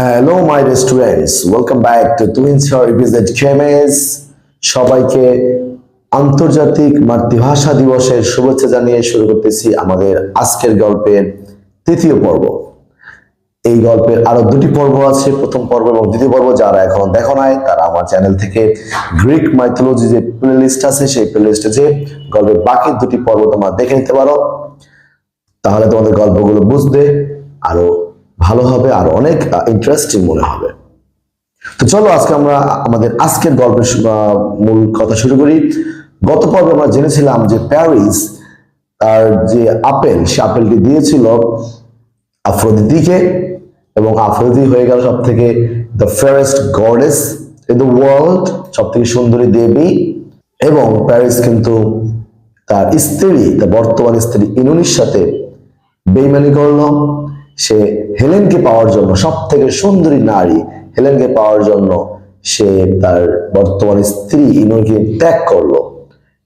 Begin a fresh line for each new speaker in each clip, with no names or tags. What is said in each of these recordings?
Hello my students welcome back to twins represent কেমেস সবাইকে আন্তর্জাতিক মাতৃভাষা দিবসের শুভেচ্ছা জানিয়ে শুরু করতেছি আমাদের আজকের গল্পের তৃতীয় পর্ব। এই গল্পের আরও দুটি পর্ব আছে, প্রথম পর্ব এবং দ্বিতীয় পর্ব। যারা এখন দেখো নাই, তারা আমার চ্যানেল থেকে গ্রিক মাইথোলজি যে প্লেলিস্ট আছে, সেই প্লেলিস্টে যে গল্পের বাকি দুটি পর্ব তোমরা দেখে নিতে পারো। তাহলে তোমাদের গল্পগুলো বুঝতে আরও ভালো হবে আর অনেক ইন্টারেস্টিং মনে হবে। তো চলো আজকে আমরা আমাদের আজকের গল্পের মূল কথা শুরু করি। গত পর্বে আমরা জেনেছিলাম যে প্যারিস তার যে আপেল, সে আপেলটি দিয়েছিল আফ্রোদিতিকে এবং আফ্রোদিতি হয়ে গেল সব থেকে the fairest goddess in the world সব থেকে সুন্দরী দেবী এবং প্যারিস কিন্তু তার স্ত্রী, তার বর্তমান স্ত্রী ইনুনির সাথে বেইমানি করল। সে হেলেনকে পাওয়ার জন্য সব থেকে সুন্দরী নারী হেলেনকে পাওয়ার জন্য সে তার বর্তমান স্ত্রী ইনুকে ত্যাগ করল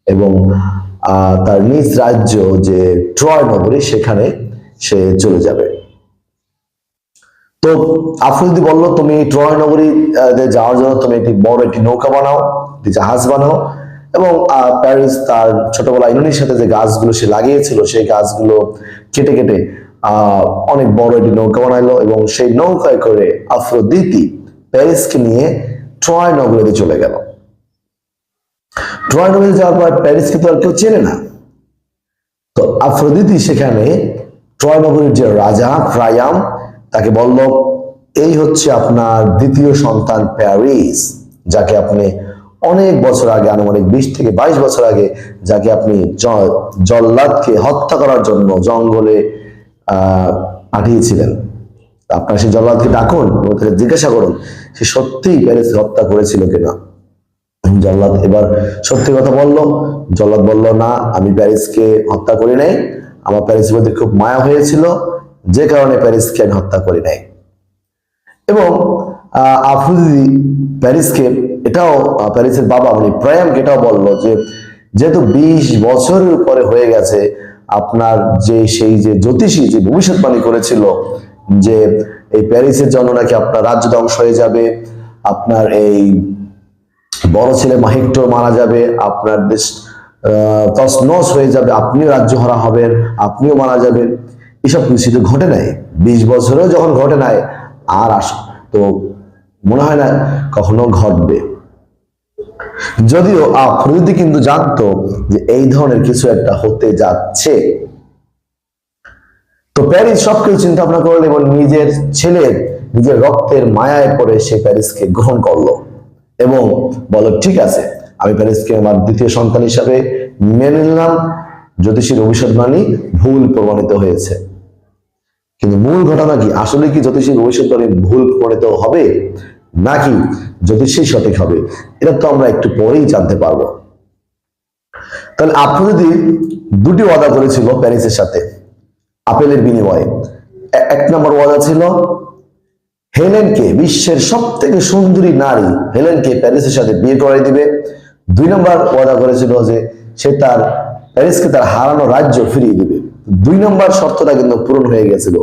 এবং তার নিজ রাজ্য যে ট্রয় নগরী সেখানে সে চলে যাবে। তো আফ্রিদি বলল, তুমি ট্রয় নগরী যাওয়ার জন্য তুমি একটি বড় একটি নৌকা বানাও, একটি জাহাজ বানাও। এবং প্যারিস তার ছোটবেলা ইনুনির সাথে যে গাছগুলো সে লাগিয়েছিল, সেই গাছগুলো কেটে কেটে অনেক বড় একটি নৌকা বানাইলো এবং সেই নৌকায় করে আফ্রোদিতি প্যারিসকে নিয়ে ট্রয় নগরীতে চলে গেল। ট্রয় নগরীতে যাওয়ার পর প্যারিসকে তো আর কেউ চেনে না। তো আফ্রোদিতি সেখানে ট্রয় নগরীর যে রাজা প্রায়াম তাকে বলল, এই হচ্ছে আপনার দ্বিতীয় সন্তান প্যারিস, যাকে আপনি অনেক বছর আগে, আনুমানিক বিশ থেকে বাইশ বছর আগে, যাকে আপনি জল্লাদকে হত্যা করার জন্য জঙ্গলে পাঠিয়েছিলেন। আপনার সেই জল্লাদকে ডাকুন জিজ্ঞাসা করুন সে সত্যিই প্যারিস হত্যা করেছিল কিনা। জল্লাদ এবার সত্যি কথা বলল, জল্লাদ বলল, না, আমি প্যারিসকে হত্যা করি নাই। আমার প্যারিসের প্রতি খুব মায়া হয়েছিল, যে কারণে প্যারিসকে আমি হত্যা করি নাই। এবং আফ্রিদি প্যারিসকে এটাও প্যারিসের বাবা মানে প্রায়ামকে এটাও বলল যেহেতু বিশ বছরের উপরে হয়ে গেছে আপনার যে সেই যে জ্যোতিষী যে ভবিষ্যৎবাণী করেছিল যে এই প্যারিসের জন্য নাকি আপনার রাজ্য ধ্বংস হয়ে যাবে, আপনার এই বড় ছেলে মাহিকটো মারা যাবে, আপনার দেশ তছনছ হয়ে যাবে, আপনিও রাজ্য হারা হবেন, আপনিও মারা যাবেন। এসব কিছু তো ঘটে নাই। বিশ বছরেও যখন ঘটে নাই, আর আস তো মনে হয় না কখনো ঘটবে। যদিও আফ্রিদি কিন্তু জানতো যে এই ধরনের কিছু একটা হতে যাচ্ছে। তো প্যারিস সবকিছু চিন্তা ভাবনা করল এবং নিজের ছেলের নিজের রক্তের মায়ায় পড়ে সে প্যারিসকে গ্রহণ করল এবং বলো ঠিক আছে, আমি প্যারিসকে আমার দ্বিতীয় সন্তান হিসাবে মেনে নিলাম। জ্যোতিষীর ভবিষ্যৎবাণী ভুল প্রমাণিত হয়েছে। কিন্তু মূল ঘটনা কি? আসলে কি জ্যোতিষীর ভবিষ্যৎবাণী ভুল প্রমাণিত হবে? নাকি জ্যোতিষী সঠিক হবে? এটা তো আমরা একটু পরেই জানতে পারব। তাহলে আফ্রিদি দুটি ওয়াদা করেছিল প্যারিসের সাথে, আপেলের বিনিময়ে এক নম্বর ওয়াদা ছিল, হেলেনকে বিশ্বের সব থেকে সুন্দরী নারী হেলেনকে প্যারিসের সাথে বিয়ে করাই দিবে। দুই নম্বর ওয়াদা করেছিল যে সে তার, প্যারিসকে তার হারানো রাজ্য ফিরিয়ে দিবে। দুই নম্বর শর্তটা কিন্তু পূরণ হয়ে গেছিল।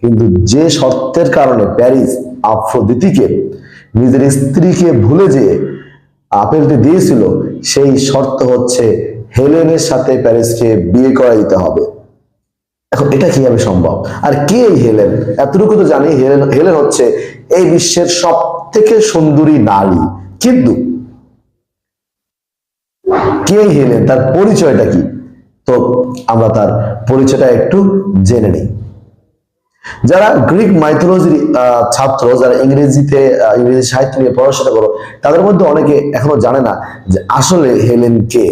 কিন্তু যে শর্তের কারণে প্যারিস আফ্রোদিতিকে নিজের স্ত্রীকে ভুলে যেয়ে আপেলটি দিয়েছিল, সেই শর্ত হচ্ছে হেলেনের সাথে প্যারিসকে বিয়ে করা দিতে হবে। এখন এটা কীভাবে সম্ভব? আর কে এই হেলেন? এতটুকু তো জানি, হেলেন হেলেন হচ্ছে এই বিশ্বের সব থেকে সুন্দরী নারী। কিন্তু কে হেলেন? তার পরিচয়টা কি? তো আমরা তার পরিচয়টা একটু জেনে নিই। যারা গ্রিক মাইথোলজির ছাত্র, যারা ইংরেজিতে ইংরেজি সাহিত্য নিয়ে পড়াশোনা করো, তাদের মধ্যে অনেকে এখনও জানে না যে আসলে হেলেন কে।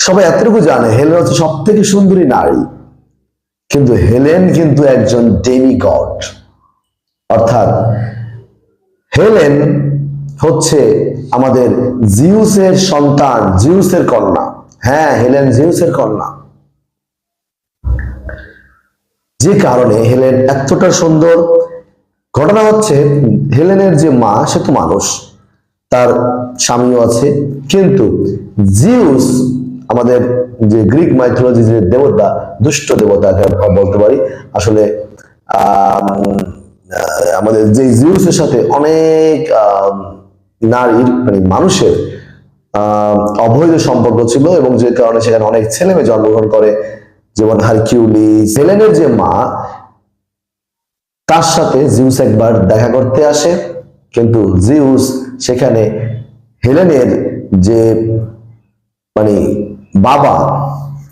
সবাই এতটুকু জানে, হেলেন হচ্ছে সব থেকে সুন্দরী নারী। কিন্তু হেলেন কিন্তু একজন ডেমি গড অর্থাৎ হেলেন হচ্ছে আমাদের জিউসের সন্তান, জিউসের কন্যা। হ্যাঁ হেলেন জিউসের কন্যা। যে কারণে হেলেন এতটা সুন্দর। ঘটনা হচ্ছে, হেলেনের যে মা, সে তো মানুষ, তার স্বামীও আছে। কিন্তু জিউস, আমাদের যে গ্রিক মাইথোলজি যে দেবতা, দুষ্ট দেবতা বলতে পারি, আসলে আমাদের যে জিউসের সাথে অনেক নারীর মানে মানুষের অবৈধ সম্পর্ক ছিল এবং যে কারণে সেখানে অনেক ছেলে মেয়ে জন্মগ্রহণ করে যেমন হারকিউলিস হেলেনের যে মা, তার সাথে জিউস একবার দেখা করতে আসে। কিন্তু জিউস সেখানে হেলেনের যে মানে বাবা,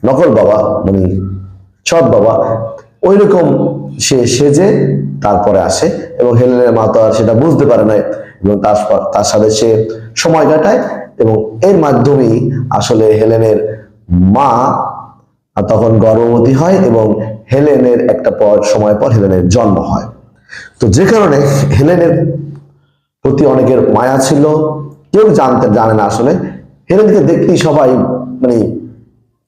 নকল বাবা মানে সৎ বাবা ওই রকম সে সেজে তারপরে আসে এবং হেলেনের মা তো আর সেটা বুঝতে পারে না এবং তারপর তার সাথে সে সময় কাটায় এবং এর মাধ্যমেই আসলে হেলেনের মা আর তখন গর্ভবতী হয় এবং হেলেনের একটা পর, সময় পর হেলেনের জন্ম হয়। তো যে কারণে হেলেনের প্রতি অনেকের মায়া ছিল। কেউ জানতে জানে না আসলে। হেলেনকে দেখতেই সবাই মানে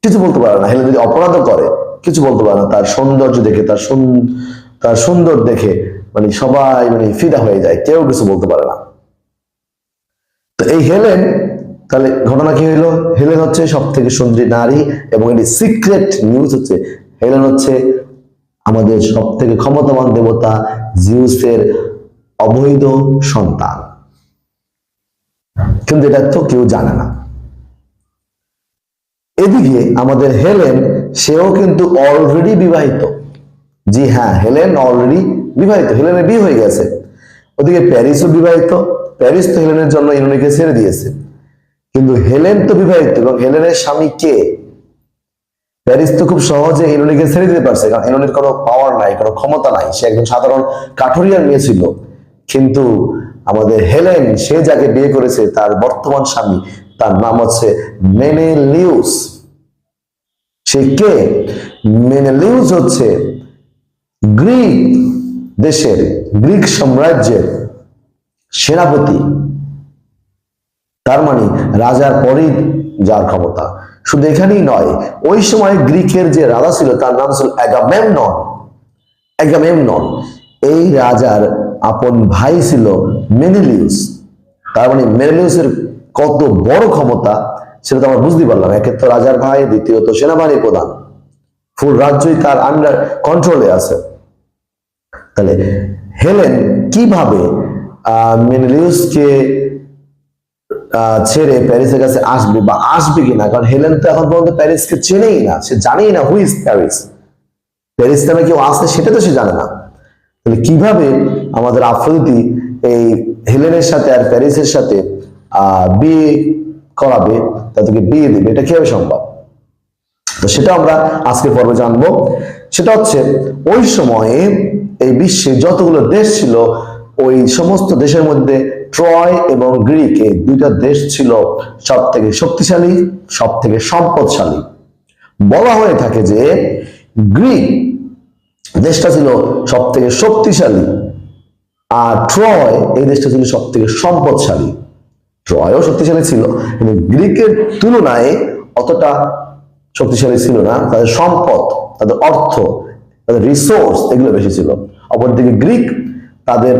কিছু বলতে পারে না। হেলেন যদি অপরাধও করে, কিছু বলতে পারে না। তার সৌন্দর্য দেখে, তার তার সুন্দর দেখে মানে সবাই মানে ফিদা হয়ে যায়। কেউ কিছু বলতে পারে না। তো এই হেলেন তাহলে ঘটনা কি হইল? হেলেন হচ্ছে সব থেকে সুন্দরী নারী এবং এটি সিক্রেট নিউজ হচ্ছে। হেলেন হচ্ছে আমাদের সব থেকে ক্ষমতাবান দেবতা জিউসের অবৈধ সন্তান। কিন্তু এটা তো কেউ জানে না। এদিকে আমাদের হেলেন, সেও কিন্তু অলরেডি বিবাহিত। জি হ্যাঁ হেলেন অলরেডি বিবাহিত। হেলেনের বিয়ে হয়ে গেছে। ওদিকে প্যারিসও বিবাহিত। প্যারিস তো হেলেনের জন্য ইউনিকে ছেড়ে দিয়েছে। কিন্তু হেলেন তো বিবাহিত, এবং হেলেনের স্বামী কে? প্যারিস তো খুব সহজে হিরোনিকে ছেড়ে দিতে পারছে, কারণ হিরোনির কোনো পাওয়ার নাই, কোনো ক্ষমতা নাই। সে একজন সাধারণ কাঠুরিয়ার মেয়ে ছিল। কিন্তু আমাদের হেলেন, সে যাকে বিয়ে করেছে, তার বর্তমান স্বামী, তার নাম হচ্ছে মেনেলিউস। সে কে? মেনেলিউস হচ্ছে গ্রিক দেশের, গ্রিক সাম্রাজ্যের সেনাপতি। তার মানে রাজার পরেই যার ক্ষমতা। শুধু এখানেই নয়, ওই সময় গ্রিকের যে রাজা ছিল, তার নাম ছিল এই রাজার আপন ভাই ছিল মেনেলিউস। তার মানে মেনেলিউসের কত বড় ক্ষমতা, সেটা তো আমরা বুঝতে পারলাম। একে তো রাজার ভাই, দ্বিতীয়ত সেনাবাহিনী প্রধান। ফুল রাজ্যই তার আন্ডার কন্ট্রোলে আছে। তাহলে হেলেন কীভাবে মেনেলিউসকে ছেড়ে প্যারিসের কাছে আসবে বা আসবে কিনা? কারণ হেলেন তো এখন পর্যন্ত প্যারিসকে চেনেই না, সে জানেই না হুইজ প্যারিস। প্যারিস নামে কেউ আসে সেটা তো সে জানে না। তাহলে কীভাবে আমাদের আফ্রোদিতি এই হেলেনের সাথে আর প্যারিসের সাথে বিয়ে করাবে, তাদেরকে বিয়ে দেবে, এটা কীভাবে সম্ভব? তো সেটা আমরা আজকে পর্বে জানব। সেটা হচ্ছে, ওই সময়ে এই বিশ্বে যতগুলো দেশ ছিল, ওই সমস্ত দেশের মধ্যে ট্রয় এবং গ্রিক এই দুইটা দেশ ছিল সব থেকে শক্তিশালী সব থেকে সম্পদশালী। বলা হয়ে থাকে যে গ্রিক দেশটা ছিল সব থেকে শক্তিশালী আর ট্রয় এই দেশটা ছিল সব থেকে সম্পদশালী। ট্রয়ও শক্তিশালী ছিল, কিন্তু গ্রিকের তুলনায় অতটা শক্তিশালী ছিল না। তাদের সম্পদ, তাদের অর্থ, তাদের রিসোর্স এগুলো বেশি ছিল। অপরদিকে গ্রিক তাদের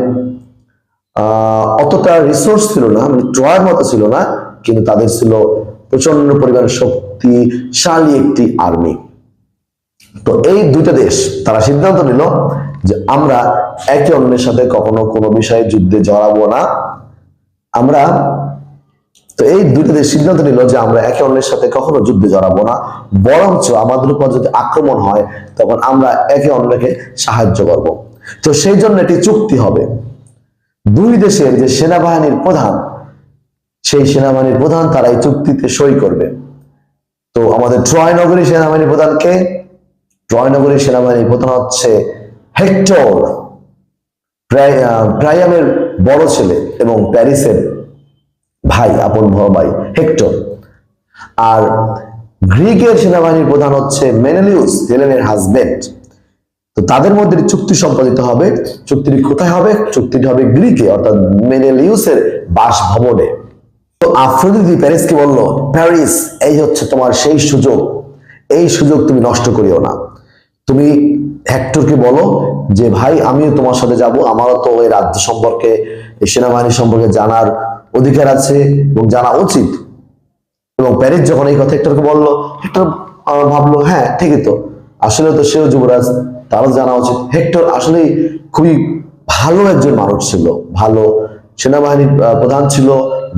অতটা রিসোর্স ছিল না মানে ট্রয়ের মতো ছিল না, কিন্তু তাদের ছিল প্রচণ্ড পরিমাণ শক্তিশালী একটি আর্মি তো এই দুইটা দেশ, তারা সিদ্ধান্ত নিল যে আমরা একে অন্যের সাথে কখনো কোনো বিষয়ে যুদ্ধে জড়াবো না। আমরা, তো এই দুইটা দেশ সিদ্ধান্ত নিল যে আমরা একে অন্যের সাথে কখনো যুদ্ধে জড়াবো না, বরঞ্চ আমাদের উপর যদি আক্রমণ হয়, তখন আমরা একে অন্যকে সাহায্য করব। তো সেই জন্য এটি চুক্তি হবে। দুই দেশের যে সেনাবাহিনীর প্রধান, সেই সেনাবাহিনীর প্রধান তারা এই চুক্তিতে সই করবে। তো আমাদের ট্রয় নগরী সেনাবাহিনীর প্রধান কে? ট্রয় নগরীর সেনাবাহিনীর প্রধান হচ্ছে হেক্টর প্রায়ামের বড় ছেলে এবং প্যারিসের ভাই, আপন ভাই, হেক্টর। আর গ্রিকের সেনাবাহিনীর প্রধান হচ্ছে মেনেলিউস হেলেনের হাজবেন্ড। তো তাদের মধ্যে চুক্তি সম্পাদিত হবে, চুক্তিটি কোথায় হবে? চুক্তিটি হবে গ্রিকে, অর্থাৎ মেনেলিউসের বাসভবনে। তো আফ্রোদিতি প্যারিসকে বলল? প্যারিস, এই হচ্ছে তোমার সেই সুযোগ। এই সুযোগ তুমি নষ্ট করিও না। তুমি হেক্টরকে বলো যে, ভাই, আমিও তোমার সাথে যাব। আমারও তো ওই রাজ্য সম্পর্কে সেনাবাহিনী সম্পর্কে জানার অধিকার আছে এবং জানা উচিত। এবং প্যারিস যখন এই কথা হেক্টরকে বলল, হেক্টর ভাবলো হ্যাঁ ঠিকই তো। আসলে তো সেও যুবরাজ তারও জানা উচিত, হেক্টর আসলে খুবই ভালো একজন মানুষ ছিল। ভালো সেনাবাহিনীর প্রধান ছিল,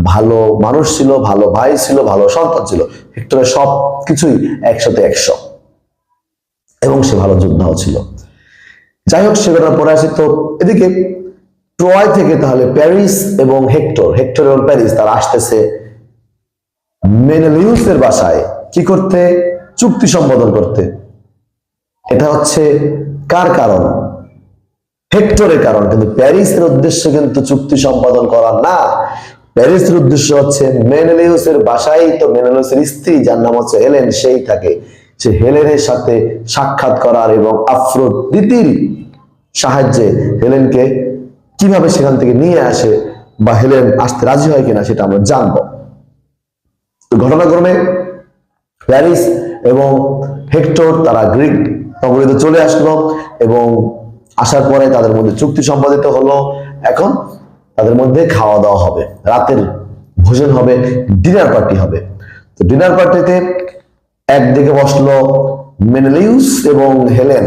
ভালো মানুষ ছিল, ভালো ভাই ছিল, ভালো সন্তান ছিল। হেক্টরের সব কিছুই একসাথে একশো। এবং সে ভালো যোদ্ধাও ছিল। যাই হোক, সে ঘটনা পরে আসি। তো এদিকে ট্রয় থেকে তাহলে প্যারিস এবং হেক্টর হেক্টর এবং প্যারিস, তারা আসতেছে মেনেলিউসের বাসায়। কি করতে? চুক্তি সম্পাদন করতে। এটা হচ্ছে কার কারণ? হেক্টরের কারণ। কিন্তু প্যারিসের উদ্দেশ্য কিন্তু চুক্তি সম্পাদন করা না। প্যারিসের উদ্দেশ্য হচ্ছে মেনেলিউসের বাসায় তো মেনেলিউসের স্ত্রী, যার নাম হচ্ছে হেলেন, সেই থাকে সে হেলেনের সাথে সাক্ষাৎ করার এবং আফ্রোদিতির সাহায্যে হেলেনকে কীভাবে সেখান থেকে নিয়ে আসে বা হেলেন আসতে রাজি হয় কিনা সেটা আমরা জানব। ঘটনাক্রমে প্যারিস এবং হেক্টর, তারা গ্রিক নগরীতে চলে আসলো এবং আসার পরে তাদের মধ্যে চুক্তি সম্পাদিত হলো। এখন তাদের মধ্যে খাওয়া দাওয়া হবে, রাতের ভোজন হবে ডিনার পার্টি হবে। তো ডিনার পার্টিতে একদিকে বসল মেনেলিউস এবং হেলেন।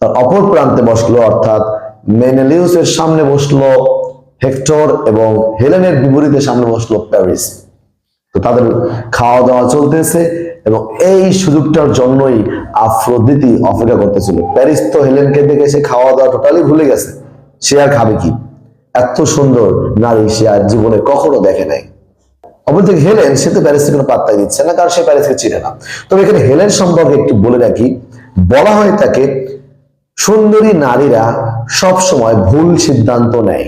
তার অপর প্রান্তে বসল অর্থাৎ মেনেলিউসের সামনে বসল হেক্টর এবং হেলেনের বিপরীতে সামনে বসল প্যারিস। তো তাদের খাওয়া দাওয়া চলতেছে। এবং এই সুযোগটার জন্যই আফ্রোদিতি অপেক্ষা করতেছিল। প্যারিস তো হেলেনকে দেখে সে খাওয়া দাওয়া টোটালি ভুলে গেছে। সে আর খাবে কি? এত সুন্দর নারী সে আর জীবনে কখনো দেখে নাই। অপরদিকে হেলেন, সে তো প্যারিসকে কোনো পাত্তাই দিচ্ছে না, কারণ সে প্যারিসকে চিনে না। তবে এখানে হেলেন সম্পর্কে একটু বলে রাখি, বলা হয় তাকে সুন্দরী নারীরা সব সময় ভুল সিদ্ধান্ত নেয়।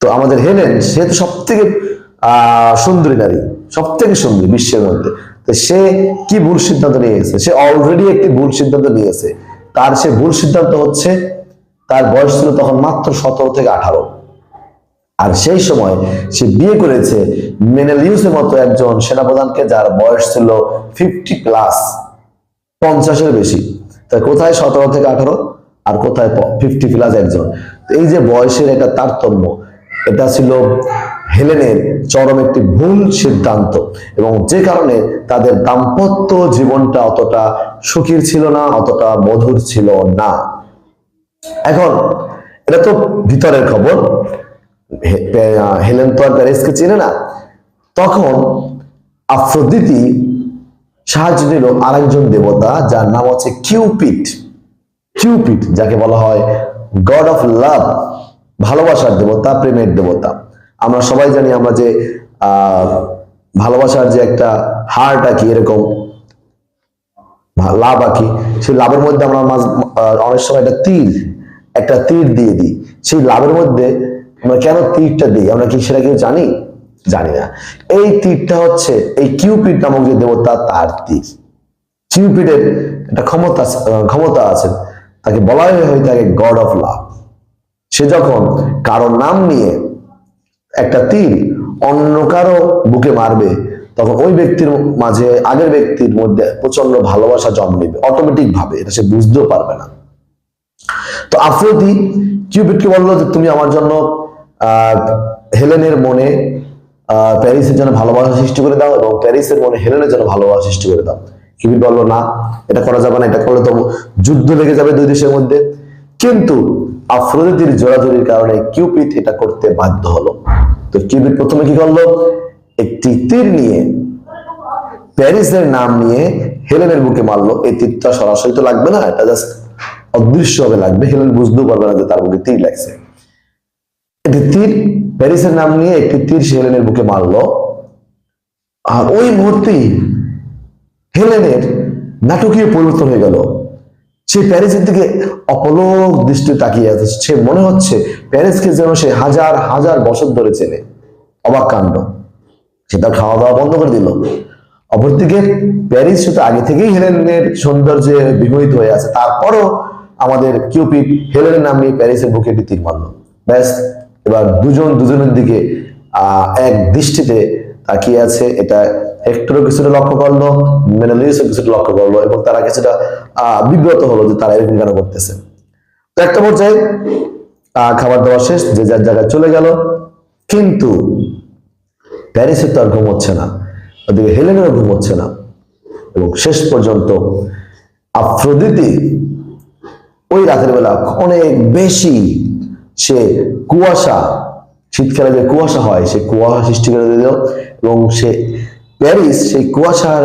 তো আমাদের হেলেন, সে তো সব থেকে সুন্দরী নারী সব থেকে সুন্দরী বিশ্বের মধ্যে। তো সে কি ভুল সিদ্ধান্ত নিয়েছে? সে অলরেডি একটি ভুল সিদ্ধান্ত নিয়েছে। তার সে ভুল সিদ্ধান্ত হচ্ছে, তার বয়স ছিল তখন মাত্র সতেরো থেকে আঠারো। আর সেই সময় সে বিয়ে করেছে মেনেলিউসের মতো একজন সেনাপ্রধানকে, যার বয়স ছিল ফিফটি প্লাস পঞ্চাশের বেশি। তাই কোথায় সতেরো থেকে আঠারো? আর কোথায় ফিফটি প্লাস একজন? এই যে বয়সের একটা তারতম্য, এটা ছিল হেলেনের চরম একটি ভুল সিদ্ধান্ত এবং যে কারণে তাদের দাম্পত্য জীবনটা অতটা সুখীর ছিল না, অতটা মধুর ছিল না। এখন, এটা তো ভিতরের খবর। হেলেন তো আর প্যারিসকে চেনে না। তখন আফ্রোদিতি সাহায্য নিল আরেকজন দেবতা যার নাম হচ্ছে কিউপিট। কিউপিট, যাকে বলা হয় গড অফ লাভ, ভালোবাসার দেবতা, প্রেমের দেবতা। আমরা সবাই জানি আমরা যে ভালোবাসার যে একটা হার্ট আঁকি এরকম লাভ আঁকি সেই লাভের মধ্যে আমরা মাঝ- অনেক সময় একটা তীর একটা তীর দিয়ে দিই। সেই লাভের মধ্যে আমরা কেন তীরটা দিই? আমরা কি সেটা কেউ জানি? জানি না। এই তীরটা হচ্ছে, এই কিউপিড নামক যে দেবতা, তার তীর। কিউপিডের একটা ক্ষমতা ক্ষমতা আছে। তাকে বলা হয় তাকে গড অফ লাভ। সে যখন কারও নাম নিয়ে একটা তীর অন্য কারও বুকে মারবে, তখন ওই ব্যক্তির মাঝে আগের ব্যক্তির মধ্যে প্রচণ্ড ভালোবাসা জন্ম নেবে অটোমেটিক ভাবে। এটা সে বুঝতেও পারবে না। তো আফ্রোদি কিউপিটকে বলল যে, তুমি আমার জন্য হেলেনের মনে প্যারিসের জন্য ভালোবাসা সৃষ্টি করে দাও এবং প্যারিসের মনে হেলেনের জন্য ভালোবাসা সৃষ্টি করে দাও। কিউপিট বলল, না, এটা করা যাবে না, এটা করলে তো যুদ্ধ লেগে যাবে দুই দেশের মধ্যে। কিন্তু আফ্রোদিতির জোরাজুরির কারণে কিউপিট এটা করতে বাধ্য হলো। তো কিউপিট প্রথমে কি করল? একটি তীর নিয়ে প্যারিসের নাম নিয়ে হেলেনের বুকে মারলো। এই তীরটা সরাসরি তো লাগবে না, এটা জাস্ট অদৃশ্য হবে লাগবে। হেলেন বুঝতেও পারবে না যে তার বুকে তীর লাগছে। একটি তীর, প্যারিসের নাম নিয়ে একটি তীর সে হেলেনের বুকে মারলো। আর ওই মুহূর্তেই হেলেনের নাটকীয় পরিবর্তন হয়ে গেল। সে প্যারিসের দিকে অপলক দৃষ্টি তাকিয়ে আছে। সে মনে হচ্ছে প্যারিসকে যেন সে হাজার হাজার বছর ধরে চেনে। অবাক কাণ্ড। সে তার খাওয়া দাওয়া বন্ধ করে দিল। অপরদিকে প্যারিস শুধু আগে থেকেই হেলেনের সৌন্দর্যে বিমোহিত হয়ে আছে। তারপরও আমাদের কিউপিড হেলেনের নাম নিয়ে প্যারিসের বুকে একটি তীর মারল। ব্যাস, এবার দুজন দুজনের দিকে, আহ, এক দৃষ্টিতে তাকিয়ে আছে। এটা হেক্টরও কিছুটা লক্ষ্য করল মেনালিসও কিছুটা লক্ষ্য করল এবং তারা কিছুটা আহ বিব্রত হলো যে তারা এরকম কেন করতেছে। তো একটা পর্যায়ে আহ খাবার দাবার শেষ, যে যার জায়গায় চলে গেল, কিন্তু প্যারিসে তো আর ঘুম হচ্ছে না, ওদিকে হেলেনেরও ঘুম হচ্ছে না এবং শেষ পর্যন্ত আফ্রোদিতি ওই রাতের বেলা অনেক বেশি সে কুয়াশা, শীতকালে যে কুয়াশা হয়, সে কুয়াশা সৃষ্টি করে দিল এবং সে প্যারিস সেই কুয়াশার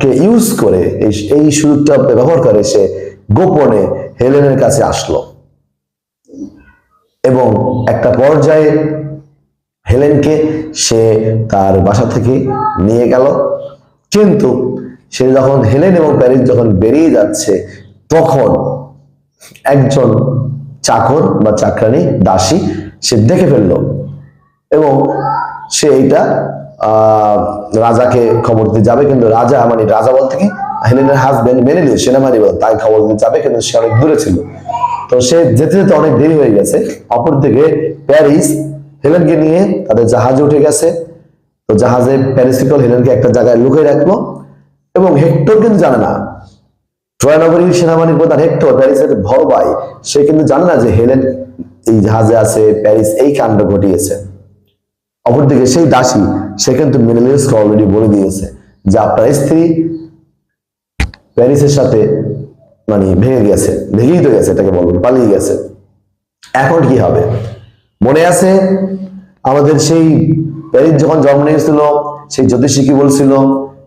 কে ইউজ করে এই সুযোগটা ব্যবহার করে সে গোপনে হেলেনের কাছে আসলো। এবং একটা পর্যায়ে হেলেনকে সে তার বাসা থেকে নিয়ে গেল। কিন্তু সে যখন হেলেন এবং প্যারিস যখন বেরিয়ে যাচ্ছে, তখন একজন চাকর বা চাকরানি, দাসী, সে দেখে ফেলল এবং সে এইটা রাজাকে খবর দিতে যাবে, কিন্তু রাজা মানে রাজা বলতে কি? হেলেনের হাজবেন্ড মেনে নিল সেনাবাহিনী বল, তাই খবর দিতে যাবে, কিন্তু সে অনেক দূরে ছিল। তো সে যেতে যেতে অনেক দেরি হয়ে গেছে। অপরদিকে প্যারিস, হেলেনকে নিয়ে তাদের জাহাজে উঠে গেছে। তো জাহাজে প্যারিস পিপল হেলেনকে একটা জায়গায় লুকিয়ে রাখল, এবং হেক্টর কিন্তু জানে না। ট্রয়নগরীর সেনাবাহিনীর প্রধান হেক্টর প্যারিসের ভাই সে কিন্তু জানে না যে হেলেন এই জাহাজে আছে, প্যারিস এই কাণ্ড ঘটিয়েছে। অপরদিকে সেই দাসী, সে কিন্তু মিনেলিয়াসকে অলরেডি বলে দিয়েছে যে আপনার স্ত্রী প্যারিসের সাথে মানে ভেঙে গেছে, ভেঙেই তো গেছে এটাকে বলব পালিয়ে গেছে। এখন কি হবে? মনে আছে আমাদের সেই প্যারিস যখন জন্ম নিয়েছিল, সেই জ্যোতিষী কি বলছিল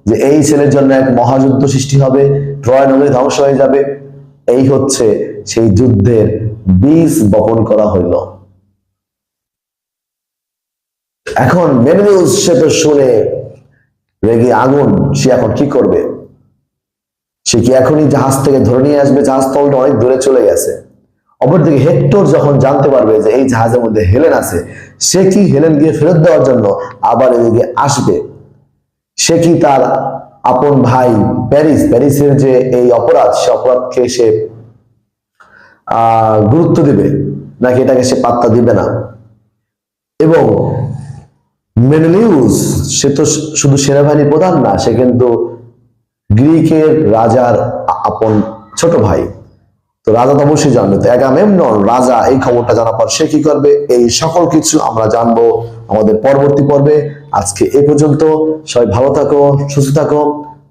যে এই ছেলের জন্য এক মহাযুদ্ধ সৃষ্টি হবে ট্রয় নগরী ধ্বংস হয়ে যাবে। এই হচ্ছে সেই যুদ্ধের বীজ বপন করা হইল। এখন মেনিউস সে তো শুনে রেগে আগুন, সে এখন কি করবে? সে কি এখনই জাহাজ থেকে ধরে নিয়ে আসবে? জাহাজ তলটা অনেক দূরে চলে গেছে। অপরদিকে হেক্টর যখন জানতে পারবে যে এই জাহাজের মধ্যে হেলেন আছে, সে কি হেলেন গিয়ে ফেরত দেওয়ার জন্য আবার এদিকে আসবে? সে কি তার আপন ভাই প্যারিস? প্যারিসের যে এই অপরাধ, সে অপরাধকে সে গুরুত্ব দিবে, নাকি এটাকে সে পাত্তা দিবে না? এবং মেনেলিউস সে তো শুধু সেনাবাহিনীর প্রধান না, সে কিন্তু গ্রিকের রাজার আপন ছোট ভাই। তো রাজা তো অবশ্যই জানবে। তো এগামেমনন রাজা এই খবরটা জানার পর সে কি করবে? এই সকল কিছু আমরা জানব আমাদের পরবর্তী পর্বে। আজকে এ পর্যন্ত, সবাই ভালো থাকো, সুস্থ থাকো।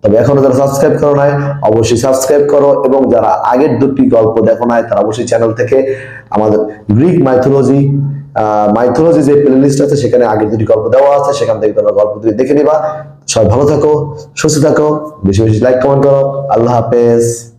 তবে এখনও যারা সাবস্ক্রাইব করো নাই, অবশ্যই সাবস্ক্রাইব করো এবং যারা আগের দুটি গল্প দেখো নাই, তারা অবশ্যই চ্যানেল থেকে আমাদের গ্রিক মাইথোলজি মাইথোলজি যে প্লেলিস্ট আছে, সেখানে আগের দুটি গল্প দেওয়া আছে, সেখান থেকে তোমরা গল্প দুটি দেখে নিবা। সবাই ভালো থাকো, সুস্থ থাকো, বেশি বেশি লাইক কমেন্ট করো। আল্লাহ হাফেজ।